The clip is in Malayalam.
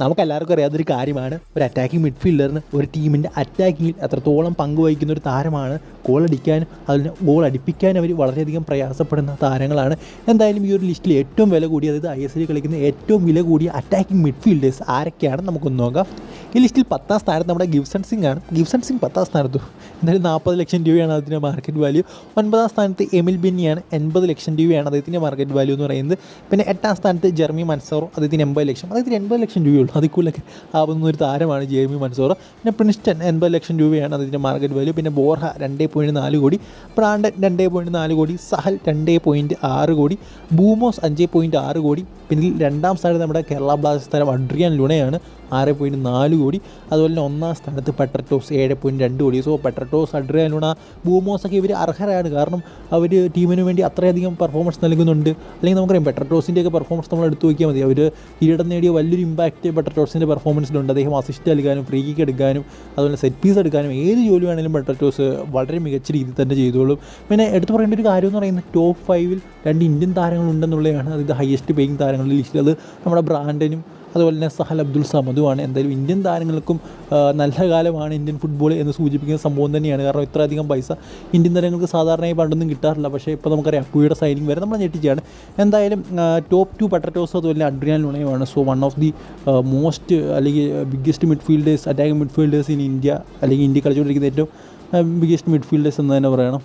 നമുക്ക് എല്ലാവർക്കും അറിയാത്തൊരു കാര്യമാണ്. ഒരു അറ്റാക്കിംഗ് മിഡ്ഫീൽഡറിന് ഒരു ടീമിന്റെ അറ്റാക്കിങ്ങിൽ എത്രത്തോളം പങ്കുവഹിക്കുന്ന ഒരു താരമാണ്. ഗോൾ അടിക്കാനും അതിന് ഗോൾ അടിപ്പിക്കാൻ അവർ വളരെയധികം പ്രയാസപ്പെടുന്ന താരങ്ങളാണ്. എന്തായാലും ഈ ഒരു ലിസ്റ്റിൽ ഏറ്റവും വില കൂടിയ അതായത് ഐ എസ് എൽ കളിക്കുന്ന ഏറ്റവും വില കൂടിയ അറ്റാക്കിംഗ് മിഡ്ഫീൽഡേഴ്സ് ആരൊക്കെയാണ് നമുക്കൊന്ന് നോക്കാം. ഈ ലിസ്റ്റിൽ പത്താം സ്ഥാനത്ത് നമ്മുടെ ഗിബ്സൺ സിംഗ് ആണ്. ഗിബ്സൺ സിംഗ് പത്താം സ്ഥാനത്തു. എന്തായാലും നാൽപ്പത് ലക്ഷം രൂപയാണ് അതിന്റെ മാർക്കറ്റ് വാല്യൂ ഒൻപതാം സ്ഥാനത്ത് എമിൽ ബിന്നിയാണ്. എൺപത് ലക്ഷം രൂപയാണ് അദ്ദേഹത്തിന്റെ മാർക്കറ്റ് വാല്യൂ എന്ന് പറയുന്നത്. പിന്നെ എട്ടാം സ്ഥാനത്ത് ജെർമി മൻസോറോ അദ്ദേഹത്തിന് എൺപത് ലക്ഷം. അദ്ദേഹത്തിന് എൺപത് ലക്ഷം രൂപയുള്ളൂ അതിൽ കൂടുതലൊക്കെ ആവുന്ന ഒരു താരമാണ് ജെർമി മൻസോറ. പിന്നെ പ്രിൻസ്റ്റൺ എൺപത് ലക്ഷം രൂപയാണ് അതിന്റെ മാർക്കറ്റ് വാല്യൂ പിന്നെ ബോർഹ രണ്ട് പോയിന്റ് നാല് കോടി. ബ്രാൻഡൻ രണ്ട് പോയിന്റ് നാല് കോടി. സഹൽ രണ്ട് പോയിന്റ് ആറ് കോടി. ബൂമോസ് അഞ്ച് പോയിന്റ് ആറ് കോടി. പിന്നെ ഇതിൽ രണ്ടാം സ്ഥാനത്ത് നമ്മുടെ കേരള ബ്ലാസ്റ്റേഴ്സ് താരം അഡ്രിയൻ ലുണയാണ് ആറ് പോയിന്റ് നാല് കോടി. അതുപോലെ തന്നെ ഒന്നാം സ്ഥാനത്ത് പെട്രറ്റോസ് ഏഴ് പോയിന്റ് രണ്ട് കോടി. So Petratos Adrian Luna Boumous ഒക്കെ ഇവർ അർഹരാണ്. കാരണം അവർ ടീമിന് വേണ്ടി അത്രയധികം പെർഫോമൻസ് നൽകുന്നുണ്ട്. അല്ലെങ്കിൽ നമുക്കറിയാം പെട്രട്ടോസിന്റെയൊക്കെ പെർഫോമൻസ് നമ്മൾ എടുത്തു നോക്കിയാൽ മതി. അവർ കിരീടം നേടിയ വലിയൊരു ഇമ്പാക്റ്റ് പെട്രറ്റോസിന്റെ പെർഫോമൻസിലുണ്ട് അദ്ദേഹം അസിസ്റ്റ് നൽകാനും ഫ്രീ കിക്ക് എടുക്കാനും അതുപോലെ സെറ്റ് പീസ് എടുക്കാനും ഏത് ജോലി വേണമെങ്കിലും പെട്രറ്റോസ് വളരെ മികച്ച രീതിയിൽ തന്നെ ചെയ്തോളും. പിന്നെ എടുത്തു പറയേണ്ട ഒരു കാര്യം എന്ന് പറയുന്നത് ടോപ്പ് ഫൈവിൽ രണ്ട് ഇന്ത്യൻ താരങ്ങളുണ്ടെന്നുള്ളതാണ് അതിന്റെ ഹയസ്റ്റ് പേയിങ് താരങ്ങളുടെ ലിസ്റ്റിൽ അത് നമ്മുടെ ബ്രാൻഡനും അതുപോലെ തന്നെ സഹൽ അബ്ദുൾ സമദുമാണ് എന്തായാലും ഇന്ത്യൻ താരങ്ങൾക്കും നല്ല കാലമാണ് ഇന്ത്യൻ ഫുട്ബോൾ എന്ന് സൂചിപ്പിക്കുന്ന സംഭവം തന്നെയാണ്. കാരണം ഇത്രയധികം പൈസ ഇന്ത്യൻ താരങ്ങൾക്ക് സാധാരണയായി പണ്ടൊന്നും കിട്ടാറില്ല. പക്ഷേ ഇപ്പോൾ നമുക്കറിയാം അപ്പുയുടെ സൈനിങ് വരെ നമ്മൾ ഞെട്ടിച്ചാണ്. എന്തായാലും ടോപ്പ് ടു പട്ടറ്റോസ് അതുപോലെ Adrian ലുണയുമാണ്. So one of the most അല്ലെങ്കിൽ biggest midfielders attacking midfielders in India അല്ലെങ്കിൽ ഇന്ത്യ കളിച്ചുകൊണ്ടിരിക്കുന്ന ഏറ്റവും ബിഗ്ഗസ്റ്റ് മിഡ്ഫീൽഡേഴ്സ് എന്ന് തന്നെ പറയണം.